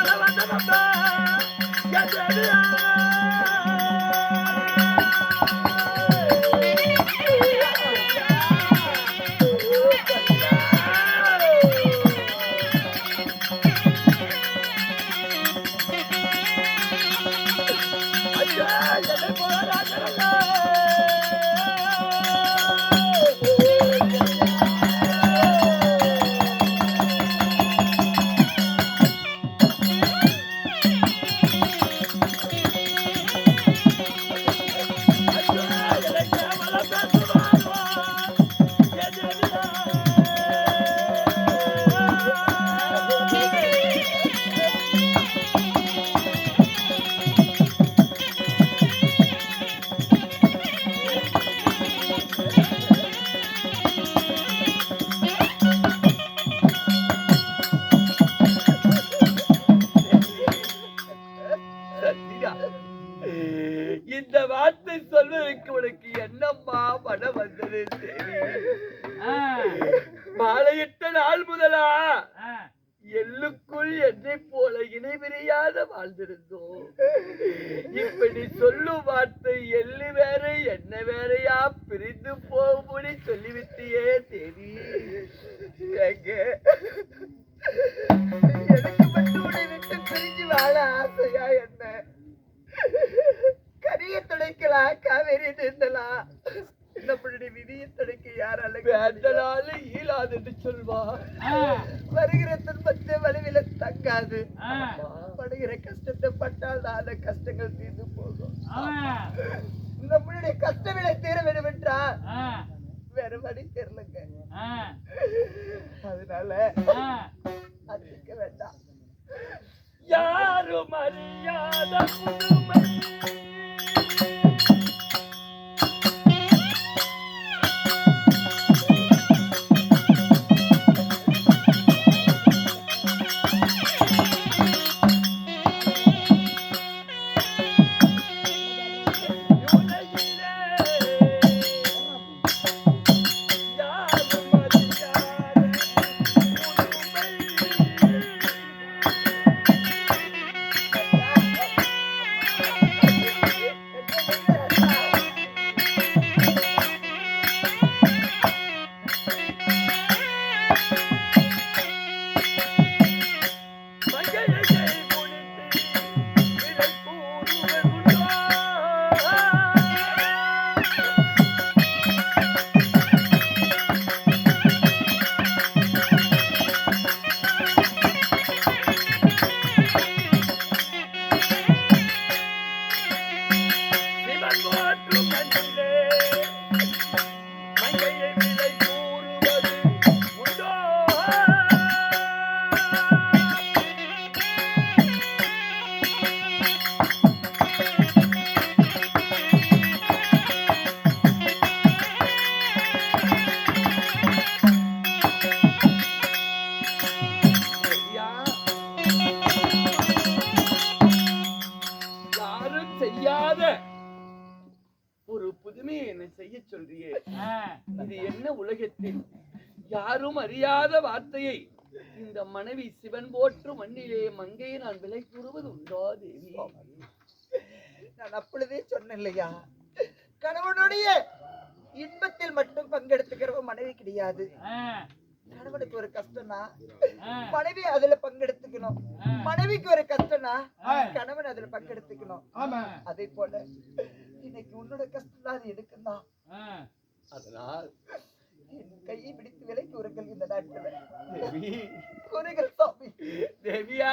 வந்த வந்த இந்த வார்த்தை சொல்வதற்கு உனக்கு என்னம்மா மனம் வந்தது? மாலையிட்ட நாள் முதலா. எள்ளுக்குள் என்னை போல இணைபிரியாத வாழ்ந்திருந்தோம். இப்படி சொல்லும் வார்த்தை எள்ளு வேற என்ன வேறையா? பிரிந்து போகும்படி சொல்லிவிட்டியே தேவி. காவேரி நின்றலாம் நம்மளுடைய விதியை துடைக்க யாரால வேண்டனால ஈழாதுன்னு சொல்வா. வருகிற துன்பத்தை வலுவில தங்காது. படுகிற கஷ்டத்தை பட்டால் நாள கஷ்டங்கள் தீர்ந்து போகும். நம்மளுடைய கஷ்டங்களை தீர வேண்டும் என்றால் ஆ, வேற வழி தெரியலங்க. அதனால ஆ. அதுக்க வேண்டாம். யாரும் அறியாத புதுமை. செய்யாத ஒரு புதுமையை என்னை செய்ய சொல்றியே. இது என்ன உலகத்தில்? யாரும் அறியாத வார்த்தையை இந்த மனைவி சிவன் போற்று மண்ணிலே மங்கையை நான் விலை கூறுவது உண்டோ தேவி? நான் அப்பொழுதே சொன்னேன் இல்லையா கணவனுடைய இன்பத்தில் மட்டும் பங்கெடுத்துக்கிறவ மனைவி கிடையாது. கணவனுக்கு ஒரு கஷ்டம்னா. மனைவி அதுல பங்கெடுத்துக்கணும். மனைவிக்கு ஒரு கஷ்டம்னா. கணவன் அதுல பங்கெடுத்துக்கணும் ஆமா. அதே போல இன்னைக்கு உன்னோட கஷ்டம் தான் எனக்கும் தான். அதனால் என் கையை பிடித்து விலைக்கு உருங்கள் இந்த நாட்கள் குறைகள் சாமி தேவியா